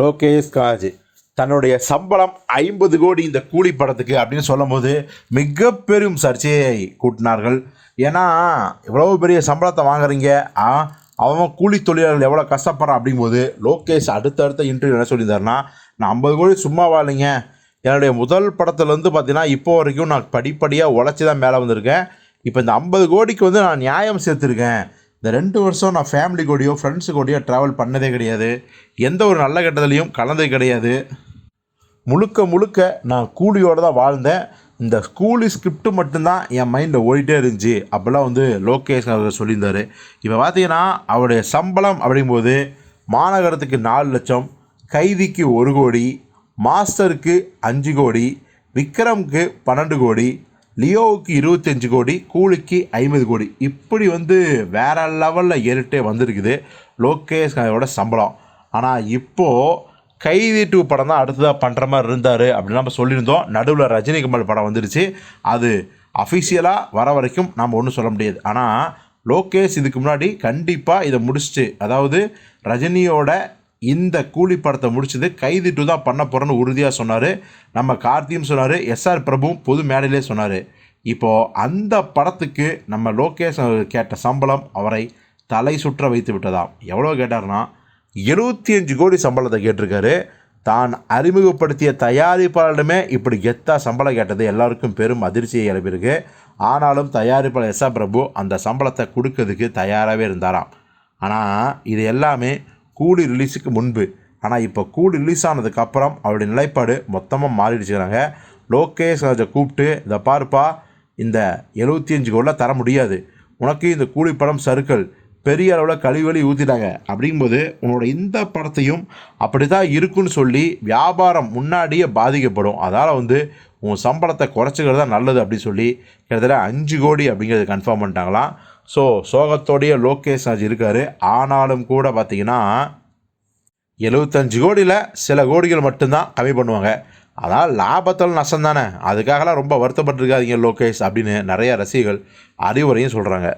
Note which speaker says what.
Speaker 1: Lokesh gauge தன்னுடைய சம்பளம் ஐம்பது கோடி இந்த கூலி படத்துக்கு அப்படின்னு சொல்லும்போது மிக பெரும் சர்ச்சையை கூட்டினார்கள். ஏன்னா இவ்வளோ பெரிய சம்பளத்தை வாங்குறீங்க ஆ அவன் கூலி தொழிலாளர்கள் எவ்வளோ கஷ்டப்படுறான் அப்படிங்கும்போது லோகேஷ் அடுத்தடுத்த இன்டர்வியூ என்ன சொல்லியிருந்தாருன்னா நான் ஐம்பது கோடி சும்மாவா இல்லைங்க என்னுடைய முதல் படத்துலேருந்து பார்த்தீங்கன்னா இப்போ வரைக்கும் நான் படிப்படியாக உழைச்சி தான் மேலே வந்திருக்கேன். இப்போ இந்த ஐம்பது கோடிக்கு வந்து நான் நியாயம் சேர்த்துருக்கேன். இந்த ரெண்டு வருஷம் நான் ஃபேமிலி கூடயோ ஃப்ரெண்ட்ஸு கூடயோ ட்ராவல் பண்ணதே கிடையாது. எந்த ஒரு நல்ல கட்டத்துலேயும் கலந்தது கிடையாது. முழுக்க முழுக்க நான் கூலியோடு தான் வாழ்ந்தேன். இந்த கூலி ஸ்கிரிப்ட் மட்டும்தான் என் மைண்டில் ஓடிட்டே இருந்துச்சு. அப்போல்லாம் வந்து லோகேஷ் அவர் சொல்லியிருந்தார். இப்போ பார்த்தீங்கன்னா அவருடைய சம்பளம் அப்படிங்கும்போது மாநகரத்துக்கு நாலு லட்சம் கைதிக்கு ஒரு கோடி மாஸ்டருக்கு அஞ்சு கோடி விக்ரம்க்கு பன்னெண்டு கோடி லியோவுக்கு இருபத்தஞ்சு கோடி கூலிக்கு ஐம்பது கோடி. இப்படி வந்து வேற லெவலில் ஏறிட்டே வந்திருக்குது லோகேஷ் அதோட சம்பளம். ஆனால் இப்போது கைதி டூ படம் தான் அடுத்ததாக பண்ணுற மாதிரி இருந்தார் அப்படின்னு நம்ம சொல்லியிருந்தோம். நடுவில் ரஜினிகமல் படம் வந்துடுச்சு அது அஃபிஷியலாக வர வரைக்கும் நம்ம ஒன்றும் சொல்ல முடியாது. ஆனால் லோகேஷ் இதுக்கு முன்னாடி கண்டிப்பாக இதை முடிச்சுட்டு அதாவது ரஜினியோட இந்த கூலி படத்தை முடிச்சது கைதி டூ தான் பண்ண போகிறேன்னு உறுதியாக சொன்னார். நம்ம கார்த்தியும் சொன்னார் எஸ்ஆர் பிரபுவும் பொது மேடையிலே சொன்னார். இப்போது அந்த படத்துக்கு நம்ம லோகேஷ் கேட்ட சம்பளம் அவரை தலை சுற்ற வைத்து விட்டதாம் எவ்வளோ கேட்டார்னா எழுபத்தி அஞ்சு கோடி சம்பளத்தை கேட்டிருக்காரு. தான் அறிமுகப்படுத்திய தயாரிப்பாளரிடமே இப்படி கெத்தாக சம்பளம் கேட்டது. எல்லாருக்கும் பெரும் அதிர்ச்சியை எழுப்பியிருக்கு. ஆனாலும் தயாரிப்பாளர் எஸ்ஆர் பிரபு அந்த சம்பளத்தை கொடுக்கறதுக்கு தயாராகவே இருந்தாராம். ஆனால் இது எல்லாமே கூலி ரிலீஸுக்கு முன்பு. ஆனால் இப்போ கூலி ரிலீஸ் ஆனதுக்கப்புறம் அவருடைய நிலைப்பாடு மொத்தமாக மாறிடுச்சுக்கிறாங்க லோகேஷ் ராஜை கூப்பிட்டு இதை பார்ப்பா இந்த எழுபத்தி அஞ்சு கோடில் தர முடியாது. உனக்கு இந்த கூலி படம் சறுக்கல். பெரிய அளவில் கழிவழி ஊற்றிட்டாங்க அப்படிங்கும்போது உன்னோட இந்த படத்தையும் அப்படி தான் இருக்குன்னு சொல்லி வியாபாரம் முன்னாடியே பாதிக்கப்படும். அதால் வந்து உன் சம்பளத்தை குறைச்சிக்கிறது தான் நல்லது அப்படின்னு சொல்லி கிட்டத்தட்ட அஞ்சு கோடி அப்படிங்கிறது கன்ஃபார்ம் பண்ணிட்டாங்களாம். ஸோ சோகத்தோடைய லோகேஷ் ராஜ் இருக்கார். ஆனாலும் கூட பார்த்தீங்கன்னா எழுபத்தஞ்சு கோடியில் சில கோடிகள் மட்டும்தான் கம்மி பண்ணுவாங்க. அதான் லாபத்தில் நஷ்டம் தானே அதுக்காகலாம் ரொம்ப வருத்தப்பட்டிருக்காதீங்க லோகேஷ் அப்படின்னு நிறைய ரசிகர்கள் அறிவுரையும் சொல்கிறாங்க